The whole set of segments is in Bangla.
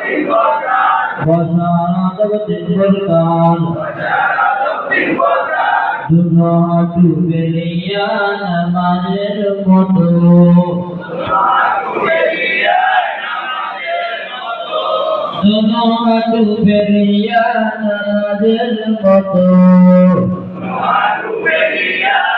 তিন প্রকার বসারাদ তিন প্রকার দুনো বেরিয়া নামাজের মতো। দুনো বেরিয়া নামাজের মতো। এক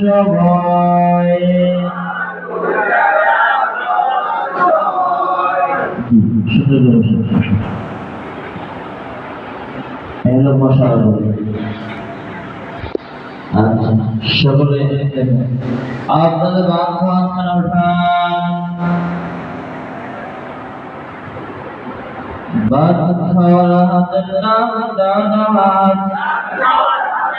সময় সকলে আপনাদের বাদ খান উঠান বাদ খাওয়ার হাতের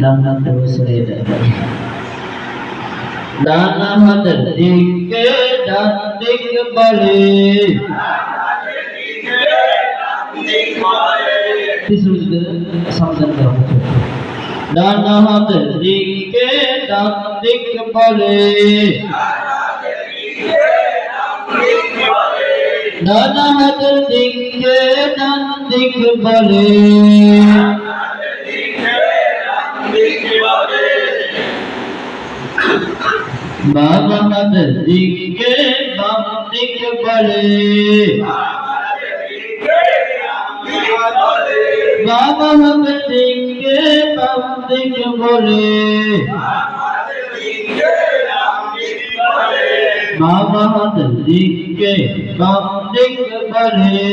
হাত ডান হাতে বসে ডান হাতের দিকে ডান দিক বলে ডান হাতের দিকে ডান দিক বলে ডান হাতের দিকে ডান দিক বলে বাম হাতের দিকে বাম দিক বলে বাম হাতের দিকে বাম দিক বলে বাম হাতের দিকে বাম দিক বলে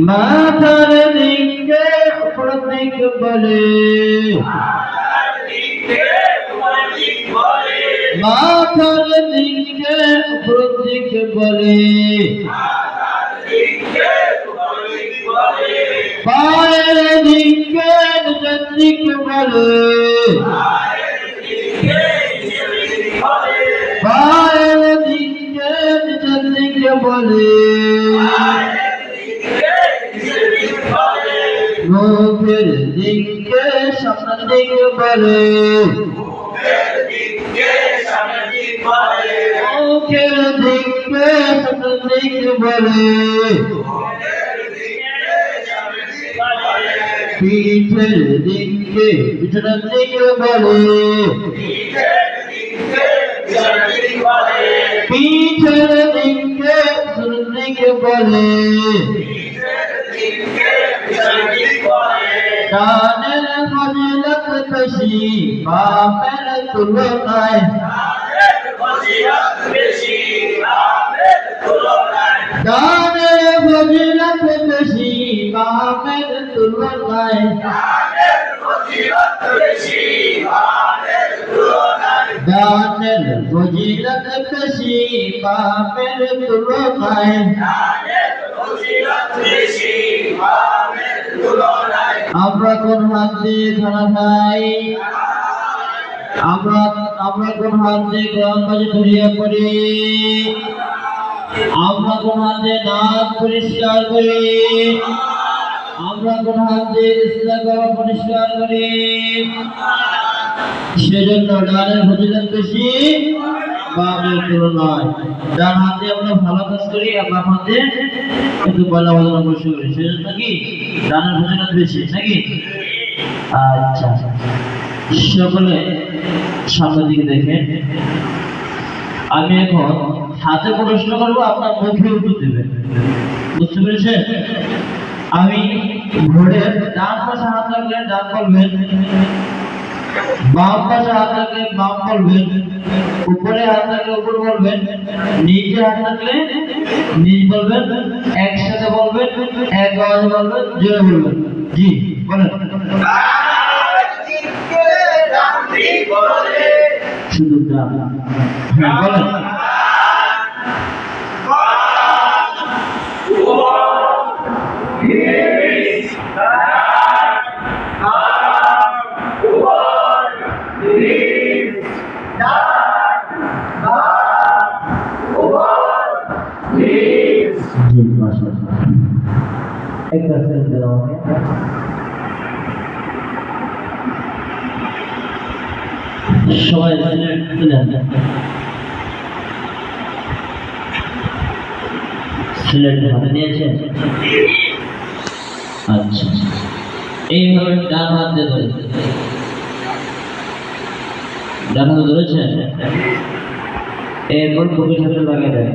মাথার দিকে দিক বলে। মাথার দিকে উপর দিক বলে। পায়ের দিকে দিক বলে। পায়ের দিকে দিক বলে। মুখের দিকে সামনের দিক বলে মুখের দিকে সামনের দিক বলে পিঠের দিকে পিছনের দিক বলে। পিঠের দিকে পিছনের দিক ডানের ফজিলত বেশি বাপের তুলনায়। ডানের ফজিলত বেশি বাপের তুলনায়। ডানের ফজিলত বেশি বাপের তুলনায়। আমরা কোন হাত দিয়ে খানা খাই আমরা আমরা কোন হাত দিয়ে গ্রাম বাজে ধরিয়া করি আমরা কোন হাত দিয়ে নাক পরিষ্কার করি। আমরা কোন হাত দিয়ে ইসলাম পরিষ্কার করি। সেজন্য ডালের ফজিলত বেশি আচ্ছা। সকলে সামনের দিকে দেখেন আমি এখন হাতে প্রশ্ন করব, আপনার মুখে উত্তর দেবেন। বুঝতে পেরেছেন? আমি ভোরের ডান পাশে হাত রাখলে ডান বলবেন বাম পাশে হাত রাখলে বাম বলবেন উপরে হাত রাখলে উপর বলবেন নিচে হাত রাখলে নিচ বলবেন একসাথে বলবেন এক আওয়াজে বলবেন জোরে বলবেন। জি বলেন। শুধু হ্যাঁ বলেন। সিলেক্ট তুলেন সিলেক্ট হাতে নিয়েছেন আচ্ছা এইভাবে ডান হাত দিয়ে ধরে এরপর বুকের সাথে লাগিয়ে দেয়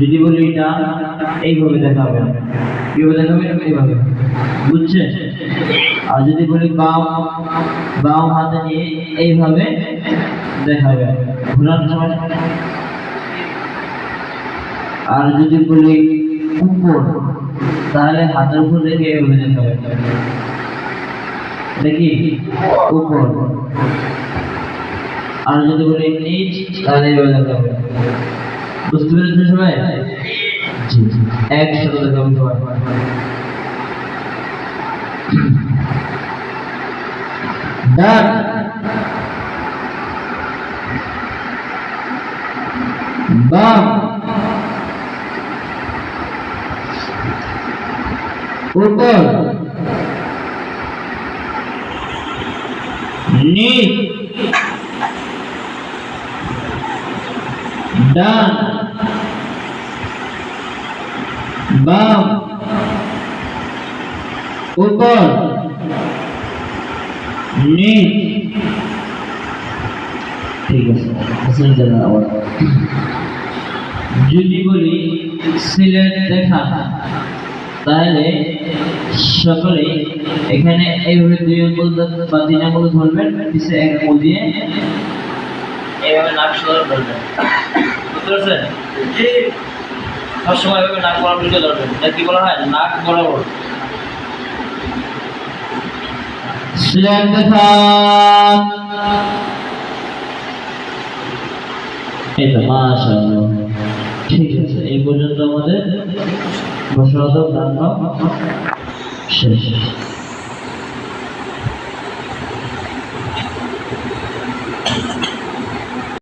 যদি বলি এটা, এইভাবে দেখাবে। কীভাবে দেখাবে? এইভাবে। বুঝছে? আর যদি বলি বাম বাম হাতে নিয়ে এইভাবে দেখাবে। ঘোরানোর সময়। আর যদি বলি উপর তাহলে হাতের উপর রেখে এইভাবে দেখাবে দেখি উপর। আর যদি বলি নিচ, তাহলে এইভাবে দেখাবে বুঝতে পেরেছেন সবাই? একসাথে দেখাবো সবাই। বাম। উপর নিচ ডান। বাম। উপর। নিচ ঠিক আছে যদি বলি সিলেট দেখা। তাহলে সকলে এখানে এইভাবে দুই আঙ্গুল বা তিন আঙ্গুল ধরবেন পিছিয়ে এক আঙ্গুল দিয়ে এইভাবে নাক ধরবেন বুঝতে পারছেন? সবসময় এভাবে নাক বরাবর করে ধরবেন। এটা কি বলা হয়? নাক বরাবর। এই তো মাশাআল্লাহ। ঠিক আছে এই পর্যন্ত আমাদের বসরাত গান শেষ